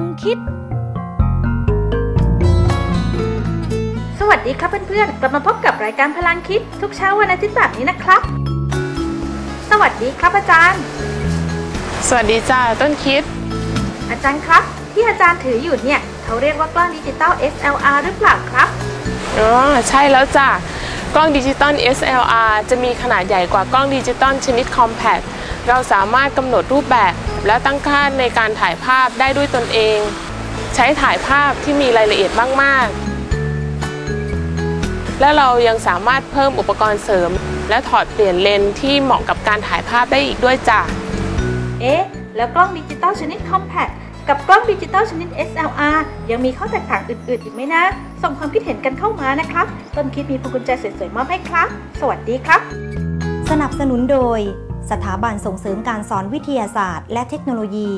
งคิด สวัสดีครับเพื่อนๆ กลับมาพบกับรายการพลังคิด ทุกเช้าวันอาทิตย์แบบนี้นะครับ สวัสดีครับอาจารย์ สวัสดีจ้าต้นคิด อาจารย์ครับ ที่อาจารย์ถืออยู่เนี่ย เขาเรียกว่ากล้องดิจิตอล SLR หรือเปล่าครับอ๋อใช่แล้วจ้ะกล้องดิจิตอล SLR จะมีขนาดใหญ่กว่ากล้องดิจิตอลชนิด Compact เราสามารถกำหนดรูปแบบ และตั้งค่าในการถ่ายภาพได้ด้วยตนเอง ใช้ถ่ายภาพที่มีรายละเอียดมาก ๆ และเรายังสามารถเพิ่มอุปกรณ์เสริม และถอดเปลี่ยนเลนส์ที่เหมาะกับการถ่ายภาพได้อีกด้วยจ้ะ เอ๊ะ แล้วกล้องดิจิตอลชนิด Compact กับกล้องดิจิตอลชนิด SLR ยังมีข้อแตกต่างอื่น ๆ อีกไหมนะ ส่งความคิดเห็นกันเข้ามานะครับ ต้นคิดมีพวงกุญแจสวย ๆ มอบให้ครับ สวัสดีครับ สนับสนุนโดย สถาบันส่งเสริมการสอนวิทยาศาสตร์ และเทคโนโลยี